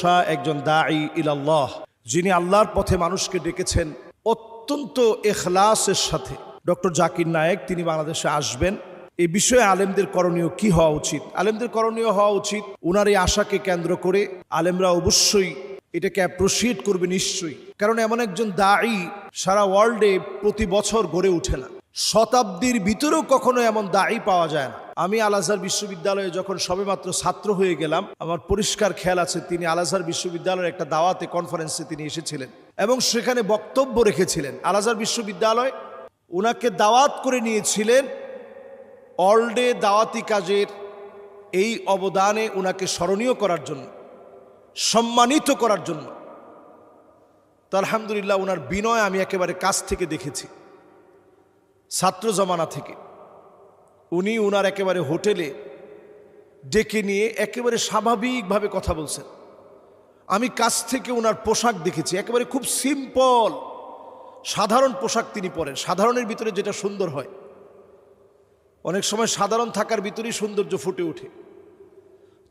শাহ একজন দাঈ ইলাল্লাহ, যিনি আল্লাহর পথে মানুষকে ডেকেছেন অত্যন্ত এখলাসের সাথে। ডক্টর জাকির নায়েক, তিনি বাংলাদেশে আসবেন। এই বিষয়ে আলেমদের করণীয় কি হওয়া উচিত? আলেমদের করণীয় হওয়া উচিত ওনার এই আশাকে কেন্দ্র করে। আলেমরা অবশ্যই এটাকে অ্যাপ্রোসিয়েট করবে নিশ্চয়ই। কারণ এমন একজন দায়ী সারা ওয়ার্ল্ডে প্রতি বছর গড়ে ওঠে না। শতাব্দীর ভিতরেও কখনো এমন দায়ী পাওয়া যায় না। আমি আল আজহার বিশ্ববিদ্যালয়ে যখন সবেমাত্র ছাত্র হয়ে গেলাম, আমার পরিষ্কার খেয়াল আছে, তিনি আল আজহার বিশ্ববিদ্যালয়ের একটা দাওয়াতে কনফারেন্সে তিনি এসেছিলেন এবং সেখানে বক্তব্য রেখেছিলেন। আল আজহার বিশ্ববিদ্যালয় ওনাকে দাওয়াত করে নিয়েছিলেন অলডে দাওয়াতি কাজের এই অবদানে ওনাকে স্মরণীয় করার জন্য, সম্মানিত করার জন্য। তো আলহামদুলিল্লাহ ওনার বিনয় আমি একেবারে কাছ থেকে দেখেছি, ছাত্র জমানা থেকে। উনি ওনার একেবারে হোটেলে ডেকে নিয়ে একেবারে স্বাভাবিকভাবে কথা বলছেন। আমি কাছ থেকে ওনার পোশাক দেখেছি, একেবারে খুব সিম্পল সাধারণ পোশাক তিনি পরেন। সাধারণের ভিতরে যেটা সুন্দর হয়, অনেক সময় সাধারণ থাকার ভিতরেই সৌন্দর্য ফুটে ওঠে।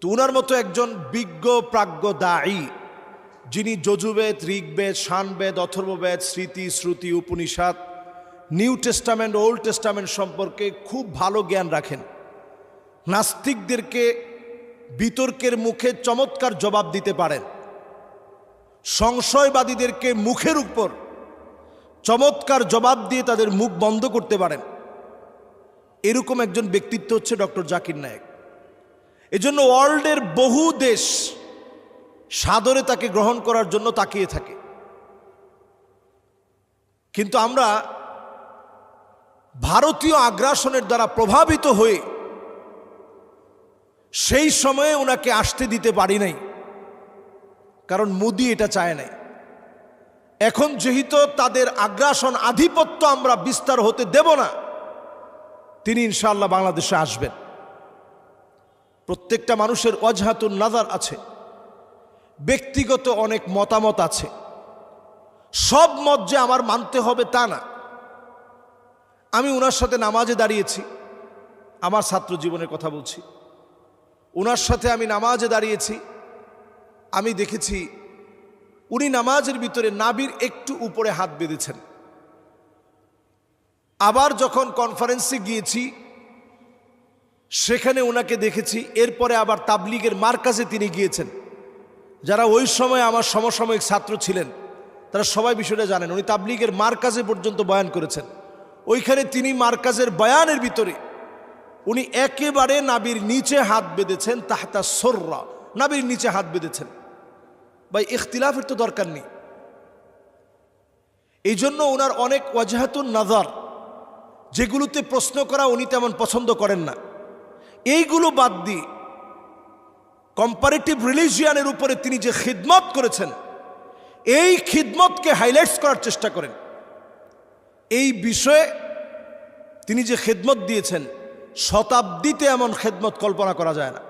তো উনার মতো একজন বিজ্ঞ প্রাজ্ঞ দায়ী, যিনি যজুবেদ, ঋগ্বেদ শানবেদ অথর্ববেদ, স্মৃতি, শ্রুতি, Upanishad New Testament Old Testament সম্পর্কে খুব ভালো জ্ঞান রাখেন। নাস্তিকদেরকে বিতর্কের মুখে চমৎকার জবাব দিতে পারেন। সংশয়বাদীদেরকে মুখের উপর চমৎকার জবাব দিয়ে তাদের মুখ বন্ধ করতে পারেন। এরকম একজন ব্যক্তিত্ব হচ্ছে ডক্টর জাকির নায়েক। এজন্য ওয়ার্ল্ডের বহু দেশ সাদরে তাকে গ্রহণ করার জন্য তাকিয়ে থাকে। কিন্তু আমরা ভারতীয় আগ্রাসনের দ্বারা প্রভাবিত হয়ে সেই সময়ে ওনাকে আসতে দিতে পারি নাই। কারণ মোদি এটা চায় নাই। এখন যেহেতু তাদের আগ্রাসন আধিপত্য আমরা বিস্তার হতে দেব না, তিনি ইনশাআল্লাহ বাংলাদেশে আসবেন। প্রত্যেকটা মানুষের অজহাতুন নাজার আছে, ব্যক্তিগত অনেক মতামত আছে। সব মত যে আমার মানতে হবে তা না। আমি ওনার সাথে নামাজে দাঁড়িয়েছি। আমার ছাত্র জীবনের কথা বলছি। ওনার সাথে আমি নামাজে দাঁড়িয়েছি। আমি দেখেছি উনি নামাজের ভিতরে নাবির একটু উপরে হাত বেঁধেছেন। আবার যখন কনফারেন্সে গিয়েছি, সেখানে ওনাকে দেখেছি, এরপরে আবার তাবলিগের মার্কাজে তিনি গিয়েছেন। যারা ওই সময় আমার সমসাময়িক ছাত্র ছিলেন, তারা সবাই বিষয়টা জানেন, উনি তাবলিগের মার্কাজে পর্যন্ত বয়ান করেছেন। ওইখানে তিনি মার্কাজের বয়ানের ভিতরে। উনি একেবারে নাবির নিচে হাত বেঁধেছেন তাহতা সর্রা। নাবির নিচে হাত বেঁধেছেন। ভাই, ইখতিলাফের তো দরকার নেই। এই জন্য ওনার অনেক ওয়াজাহাতুন নাজার, যেগুলোতে প্রশ্ন করা উনি তেমন পছন্দ করেন না। এইগুলো বাদ দিয়ে কম্পারেটিভ রিলিজিয়ানের উপরে তিনি যে খিদমত করেছেন, এই খিদমতকে হাইলাইটস করার চেষ্টা করেন। এই বিষয়ে তিনি যে খেদমত দিয়েছেন, শতাব্দীতে এমন খেদমত কল্পনা করা যায় না।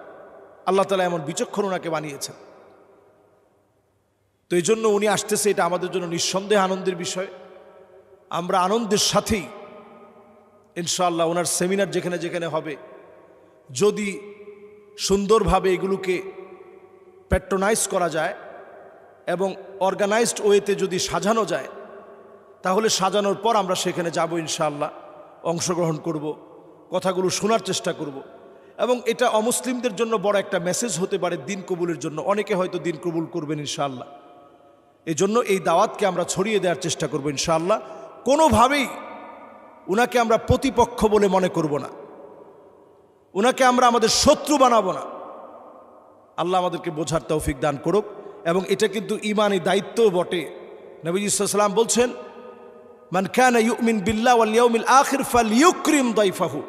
আল্লাহ তালা এমন বিচক্ষণ ওনাকে বানিয়েছেন। তো এই জন্য উনি আসতেছে, এটা আমাদের জন্য নিঃসন্দেহ আনন্দের বিষয়। আমরা আনন্দের সাথেই ইনশাআল্লাহ ওনার সেমিনার যেখানে যেখানে হবে, যদি সুন্দরভাবে এগুলোকে প্যাট্রোনাইজ করা যায় এবং অর্গানাইজড ওয়েতে যদি সাজানো যায় তাহলে সাজানোর পর আমরা সেখানে যাব ইনশাআল্লাহ, অংশগ্রহণ করব, কথাগুলো শোনার চেষ্টা করব। এবং এটা অমুসলিমদের জন্য বড় একটা মেসেজ হতে পারে দিন কবুলের জন্য। অনেকে হয়তো দিন কবুল করবেন ইনশাআল্লাহ। এই জন্য এই দাওয়াতকে আমরা ছড়িয়ে দেওয়ার চেষ্টা করব ইনশাআল্লাহ। কোনোভাবেই উনাকে আমরা প্রতিপক্ষ বলে মনে করব না। উনাকে আমরা আমাদের শত্রু বানাবো না। আল্লাহ আমাদেরকে বোঝার তৌফিক দান করুক। এবং এটা কিন্তু ইমানি দায়িত্বও বটে। নবীজ সাল্লাম বলছেন মান কানা ইউমিন বিল্লাহ ওয়াল ইয়াউমিল আখির ফালইউকরিম দাইফাহু।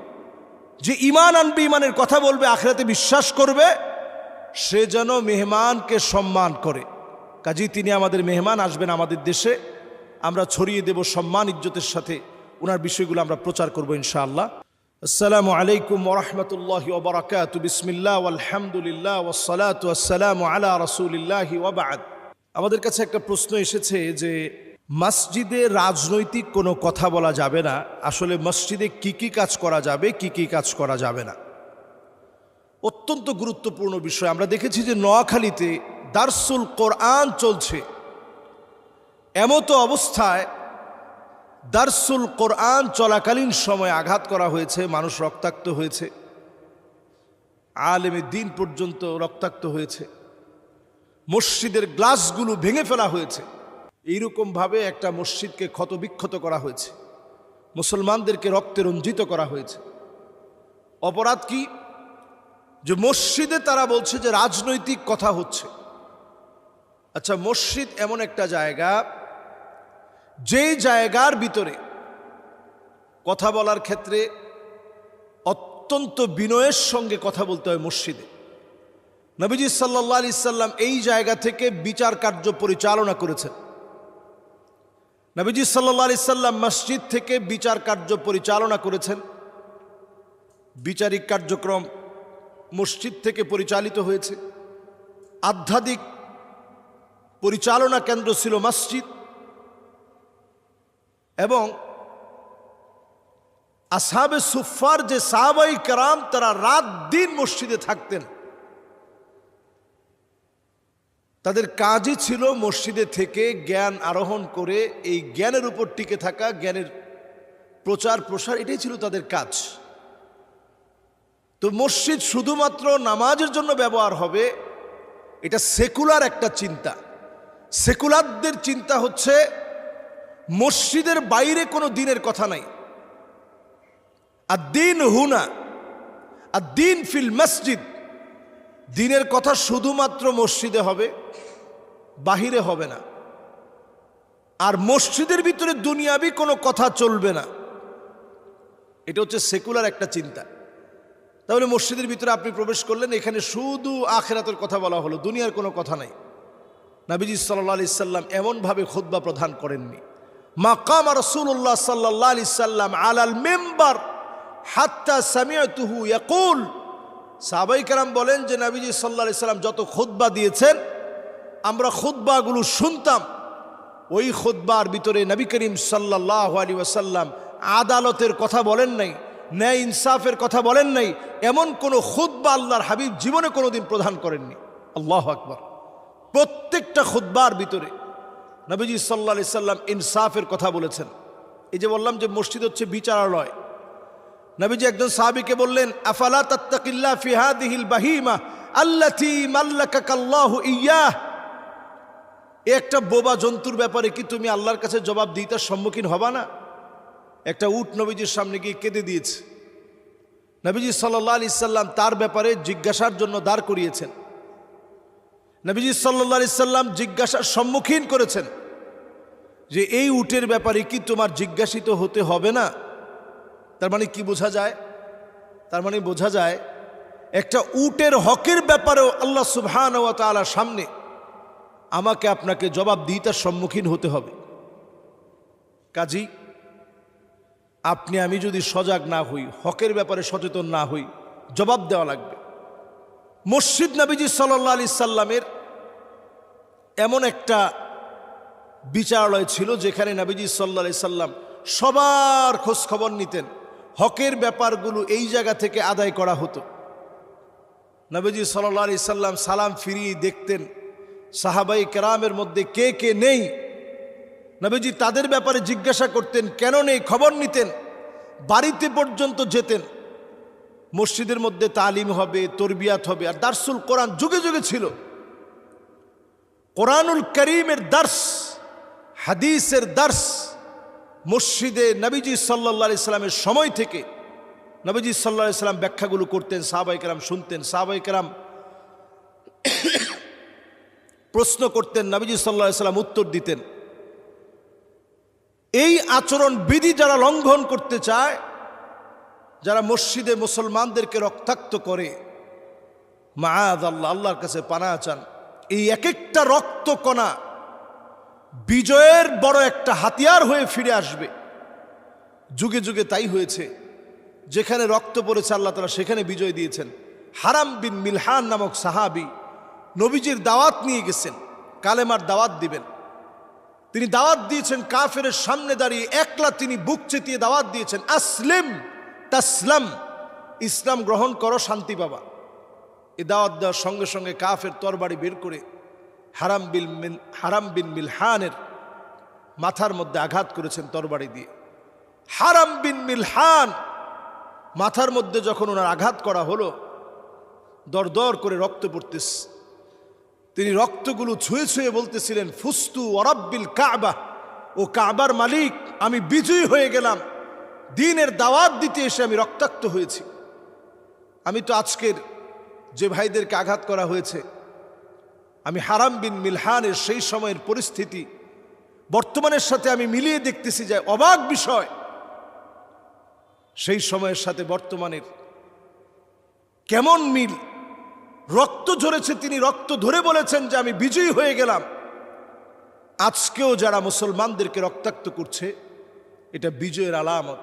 যে ইমান আনবে ইমানের কথা বলবে, আখিরাতে বিশ্বাস করবে, সে যেন মেহমানকে সম্মান করে। কাজেই তিনি আমাদের মেহমান আসবেন আমাদের দেশে। আমরা ছড়িয়ে দেব সম্মান ইজ্জতের সাথে। ওনার বিষয়গুলো আমরা প্রচার করব ইনশাআল্লাহ। আসসালামু আলাইকুম ওরহমতুল্লাহ ওবরাকাত বিসমিল্লাহ আলহামদুলিল্লাহ ওসালাত আসসালামু আলা রসুলিল্লাহ ওবাদ আমাদের কাছে একটা প্রশ্ন এসেছে যে মসজিদে রাজনৈতিক কোনো কথা বলা যাবে না। আসলে মসজিদে কি কি কাজ করা যাবে, কি কি কাজ করা যাবে না। অত্যন্ত গুরুত্বপূর্ণ বিষয়। আমরা দেখেছি যে নোয়াখালীতে দারসুল কোরআন চলছে। এমতো অবস্থায় দারসুল কোরআন চলাকালীন সময় আঘাত করা হয়েছে, মানুষ রক্তাক্ত হয়েছে। আলেমে দিন পর্যন্ত রক্তাক্ত হয়েছে। মসজিদের গ্লাসগুলো ভেঙে ফেলা হয়েছে। এইরকমভাবে একটা মসজিদকে ক্ষতবিক্ষত করা হয়েছে। মুসলমানদেরকে রক্তে রঞ্জিত করা হয়েছে। অপরাধ কি? যে মসজিদে তারা বলছে যে রাজনৈতিক কথা হচ্ছে। আচ্ছা মসজিদ এমন একটা জায়গা যেই জায়গার ভিতরে কথা বলার ক্ষেত্রে অত্যন্ত বিনয়ের সঙ্গে কথা বলতে হয় মসজিদে। নবীজি সাল্লাহ আলি সাল্লাম এই জায়গা থেকে বিচার কার্য পরিচালনা করেছেন। নবীজি সাল্লাহ আলি সাল্লাম মসজিদ থেকে বিচার কার্য পরিচালনা করেছেন। বিচারিক কার্যক্রম মসজিদ থেকে পরিচালিত হয়েছে। আধ্যাত্মিক পরিচালনা কেন্দ্র ছিল মসজিদ। এবং আসাবে সুফার যে সাহাবাই কারাম তারা রাত দিন মসজিদে থাকতেন। তাদের কাজই ছিল মসজিদে থেকে জ্ঞান আরোহণ করে এই জ্ঞানের উপর টিকে থাকা, জ্ঞানের প্রচার, প্রসার, এটাই ছিল তাদের কাজ। তো মসজিদ শুধুমাত্র নামাজের জন্য ব্যবহার হবে, এটা সেকুলার একটা চিন্তা। সেকুলারদের চিন্তা হচ্ছে, মসজিদের বাইরে কোনো দিনের কথা নাই। আর দিন হুনা, আর দিন ফিল মসজিদ, দিনের কথা শুধুমাত্র মসজিদে হবে। বাহিরে হবে না। আর মসজিদের ভিতরে দুনিয়াবি কোনো কথা চলবে না। এটা হচ্ছে সেকুলার একটা চিন্তা। তাহলে মসজিদের ভিতরে আপনি প্রবেশ করলেন, এখানে শুধু আখেরাতের কথা বলা হলো, দুনিয়ার কোনো কথা নাই। নাবিজি সাল্লা আলি সাল্লাম এমনভাবে খোদ্া প্রদান করেননি। মাকাম আর রসুল্লাহ সাল্লাহ আলি সাল্লাম আলাল মেম্বার হাত্তা সামিয়াতুহু ইয়াকুল। সাহাবাই কারাম বলেন যে, নাবিজি সাল্লাহ সাল্লাম যত খোদ্া দিয়েছেন আমরা খোদ্বাগুলো শুনতাম। ওই খোদ্বার ভিতরে নবী করিম সাল্লাহ আলী ওয়াসাল্লাম আদালতের কথা বলেন নাই, ন্যায় ইনসাফের কথা বলেন নাই, এমন কোনো খুদ্া আল্লাহর হাবিব জীবনে কোনোদিন প্রদান করেননি। আল্লাহ আকবর। প্রত্যেকটা খুদ্বার ভিতরে নবীজি সাল্লা সাল্লাম ইনসাফের কথা বলেছেন। এই যে বললাম যে মসজিদ হচ্ছে বিচারালয়। নবীজি একজন সাহাবিকে বললেন, আফালা তাত্তাকিল্লা ফিহাদিহিল বাহিমা আল্লাহ মাল্লাকাল্লাহু ইয়াহ? একটা বোবা জন্তুর ব্যাপারে কি তুমি আল্লাহর কাছে জবাব দিতে সম্মুখীন হবা না? একটা উট নবীজির সামনে গিয়ে কেঁদে দিয়েছে। নবীজি সাল্লাহ আলি তার ব্যাপারে জিজ্ঞাসার জন্য দাঁড় করিয়েছেন। নবীজি সাল্লাহ আলি জিজ্ঞাসার সম্মুখীন করেছেন যে এই উটের ব্যাপারে কি তোমার জিজ্ঞাসিত হতে হবে না? তার মানে কি বোঝা যায়? তার মানে বোঝা যায় একটা উটের হকের ব্যাপারেও আল্লাহ সুবহান ও তালার সামনে আমাকে আপনাকে জবাব দিইতার সম্মুখীন হতে হবে। কাজী, আপনি আমি যদি সজাগ না হই, হকের ব্যাপারে সচেতন না হই, জবাব দেওয়া লাগবে। মসজিদ নাবিজি সাল্লা আলি সাল্লামের এমন একটা বিচারালয় ছিল যেখানে নবীজি সাল্লা সাল্লাম সবার খোঁজ খবর নিতেন, হকের ব্যাপারগুলো এই জায়গা থেকে আদায় করা হতো। নবীজি সাল্লা সাল্লাম সালাম ফিরিয়ে দেখতেন সাহাবাই কেরামের মধ্যে কে কে নেই? নবীজি তাদের ব্যাপারে জিজ্ঞাসা করতেন, কেন নেই? খবর নিতেন। বাড়িতে পর্যন্ত যেতেন। মসজিদের মধ্যে তালিম হবে, তরবিয়াত হবে, আর দার্সুল কোরআন যুগে যুগে ছিল। কোরআনুল করিমের দার্স, হাদিসের দার্স মসজিদে নবীজি সাল্লা ইসলামের সময় থেকে নবীজি সাল্লা ইসলাম ব্যাখ্যাগুলো করতেন, সাহাবাই কেরাম শুনতেন। সাহাবাই কেরাম প্রশ্ন করতেন, নবীজি সাল্লা সাল্লাম উত্তর দিতেন। এই আচরণ বিধি যারা লঙ্ঘন করতে চায়, যারা মসজিদে মুসলমানদেরকে রক্তাক্ত করে মায়াদ আল্লাহ আল্লাহর কাছে পানা চান। এই এক একটা রক্ত কণা বিজয়ের বড় একটা হাতিয়ার হয়ে ফিরে আসবে। যুগে যুগে তাই হয়েছে। যেখানে রক্ত পড়েছে, আল্লাহ তালা সেখানে বিজয় দিয়েছেন। হারাম বিন মিলহান নামক সাহাবি নবীজির দাওয়াত নিয়ে গেছেন, কালেমার দাওয়াত দিবেন। তিনি দাওয়াত দিয়েছেন কাফের সামনে দাঁড়িয়ে, একলা তিনি বুক চেতিয়ে দাওয়াত দিয়েছেন, আসলিম তাসলাম, ইসলাম গ্রহণ করো শান্তি পাবা। এ দাওয়াত দেওয়ার সঙ্গে সঙ্গে কাফের তরবারি বের করে হারাম বিল মিল হারাম বিন মিলহানের মাথার মধ্যে আঘাত করেছেন তরবারি দিয়ে। হারাম বিন মিলহান মাথার মধ্যে যখন ওনার আঘাত করা হলো দর দর করে রক্ত পড়তেছে। তিনি রক্তগুলো ছুঁয়ে ছুঁয়ে বলতেছিলেন, ফুস্তু অরব্বিল কাবা। ও কাবার মালিক, আমি বিজয়ী হয়ে গেলাম। দিনের দাওয়াত দিতে এসে আমি রক্তাক্ত হয়েছি। আমি তো আজকের যে ভাইদেরকে আঘাত করা হয়েছে, আমি হারাম বিন মিলহানের সেই সময়ের পরিস্থিতি, বর্তমানের সাথে আমি মিলিয়ে দেখতেছি যে অবাক বিষয়। সেই সময়ের সাথে বর্তমানের কেমন মিল রক্ত ঝরেছে, তিনি রক্ত ধরে বলেছেন যে আমি বিজয়ী হয়ে গেলাম। আজকেও যারা মুসলমানদেরকে রক্তাক্ত করছে, এটা বিজয়ের আলামত।